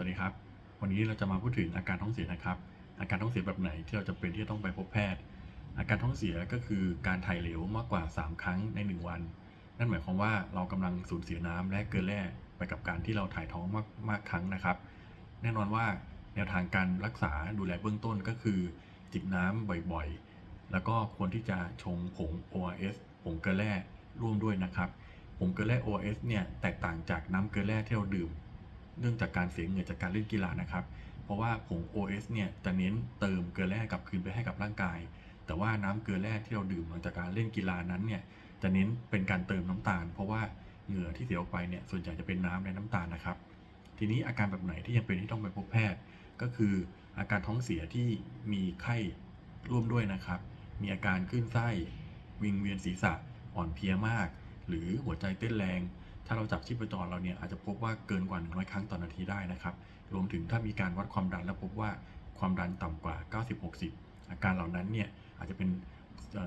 วัสดีครับ วันนี้เราจะมาพูดถึงอาการท้องเสียนะครับ อาการท้องเสียแบบไหนที่เราจะเป็นที่ต้องไปพบแพทย์ อาการท้องเสียก็คือการถ่ายเหลวมากกว่า 3 ครั้งใน 1 วัน นั่นหมายความว่าเรากำลังสูญเสียน้ำและเกลือแร่ไปกับการที่เราถ่ายท้องมากมากครั้งนะครับ แน่นอนว่าแนวทางการรักษาดูแลเบื้องต้นก็คือ จิบน้ำบ่อยๆ แล้วก็ควรที่จะชงผง ORS ผงเกลือแร่ร่วมด้วยนะครับผงเกลือแร่ ORS เนี่ยแตกต่างจากน้ำเกลือแร่ที่เราดื่ม เนื่องจากการเสียเหงื่อจากการเล่นกีฬานะครับ เพราะว่าผง OS เนี่ยจะเน้นเติมเกลือแร่กลับคืนไปให้กับร่างกาย แต่ว่าน้ำเกลือแร่ที่เราดื่มหลังจากการเล่นกีฬานั้นเนี่ยจะเน้นเป็นการเติมน้ำตาล เพราะว่าเหงื่อที่เสียออกไปเนี่ยส่วนใหญ่จะเป็นน้ำและน้ำตาลนะครับ ทีนี้อาการแบบไหนที่ยังเป็นที่ต้องไปพบแพทย์ ก็คืออาการท้องเสียที่มีไข้ร่วมด้วยนะครับ มีอาการคลื่นไส้ วิงเวียนศีรษะอ่อนเพลียมาก หรือหัวใจเต้นแรง ถ้าเราจับชีพจรเราเนี่ยอาจจะพบว่าเกินกว่า 100 ครั้งต่อนาทีได้นะครับ รวมถึงถ้ามีการวัดความดันแล้วพบว่าความดันต่ำกว่า 90-60 อาการเหล่านั้นเนี่ยอาจจะเป็น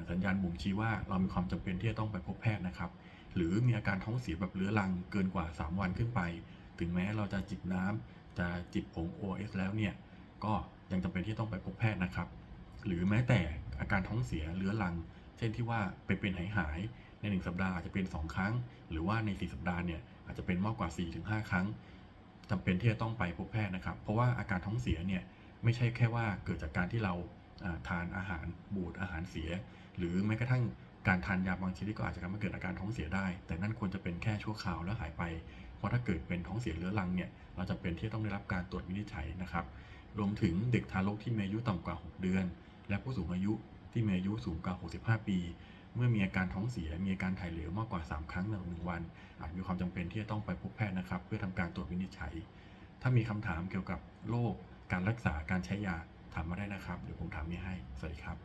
สัญญาณบ่งชี้ว่าเรามีความจำเป็นที่จะต้องไปพบแพทย์นะครับ หรือมีอาการท้องเสียแบบเรื้อรังเกินกว่า 3 วันขึ้นไป ถึงแม้เราจะจิบน้ำจะจิบผง OS แล้วเนี่ยก็ยังจำเป็นที่ต้องไปพบแพทย์นะครับ หรือแม้แต่อาการท้องเสียเรื้อรัง เช่นที่ว่าไปเป็นหายหาย ใน 1 สัปดาห์อาจจะเป็น 2 ครั้ง หรือว่าใน 4 สัปดาห์เนี่ยอาจจะเป็นมากกว่า 4-5 ครั้งจำเป็นที่จะต้องไปพบแพทย์นะครับ เพราะว่าอาการท้องเสียเนี่ยไม่ใช่แค่ว่าเกิดจากการที่เราทานอาหารบูดอาหารเสีย หรือแม้กระทั่งการทานยาบางชนิดก็อาจจะทำให้เกิดอาการท้องเสียได้ แต่นั่นควรจะเป็นแค่ชั่วคราวแล้วหายไป เพราะถ้าเกิดเป็นท้องเสียเรื้อรังเนี่ยเราจะเป็นที่ต้องได้รับการตรวจวินิจฉัยนะครับ รวมถึงเด็กทารกที่มีอายุต่ำกว่า 6 เดือน และผู้สูงอายุที่มีอายุสูงกว่า 65 ปี มื่อมีอาการท้องเสีย มีอาการถ่ายเหลวมากกว่า 3 ครั้งในหนึ่งวัน อาจมีความจำเป็นที่จะต้องไปพบแพทย์นะครับ เพื่อทำการตรวจวินิจฉัย ถ้ามีคำถามเกี่ยวกับโรค การรักษา การใช้ยา ถามมาได้นะครับ เดี๋ยวผมถามนี้ให้ สวัสดีครับ